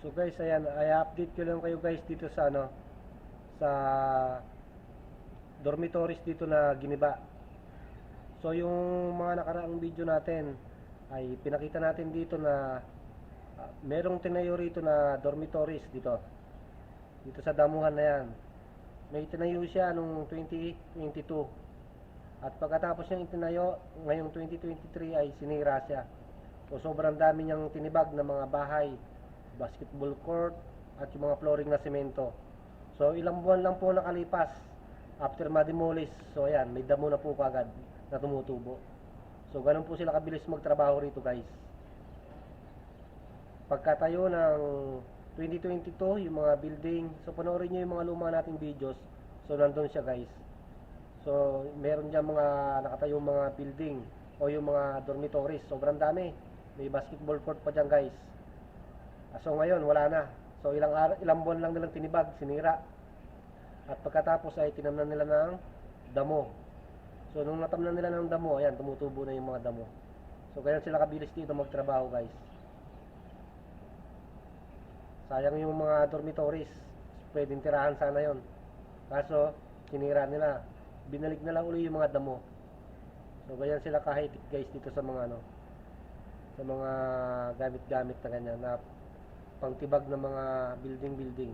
So guys, ayan, ay update ko lang kayo guys dito sa ano sa dormitories dito na giniba. So yung mga nakaraang video natin ay pinakita natin dito na ah, merong tinayo rito na dormitories dito. Dito sa damuhan na yan. May tinayo siya nung 2022. At pagkatapos niyang itinayo, ngayong 2023 ay sinira siya. So sobrang dami niyang tinibag na mga bahay, basketball court, at yung mga flooring na semento. So ilang buwan lang po nakalipas after ma-demolish. So ayan, may damo na po kagad na tumutubo. So ganun po sila kabilis magtrabaho rito guys. Pagkatayo ng 2022, yung mga building, so panoorin nyo yung mga luma nating videos. So nandun siya guys. So meron dyan mga nakatayo mga building o yung mga dormitories. Sobrang dami. May basketball court pa dyan guys. Ah, So ngayon wala na. So ilang ilang buwan lang nilang tinibag, sinira. At pagkatapos ay tinamnan nila ng damo. So nung natamnan nila ng damo, ayan, tumutubo na yung mga damo. So kaya sila kabilis dito magtrabaho guys. Sayang yung mga dormitories. Pwedeng tirahan sana yon. Kaso, sinira nila. Binalik na lang uli yung mga damo. So ganyan sila kahit guys dito sa mga ano sa mga gamit-gamit na ganyan na pangtibag ng mga building-building.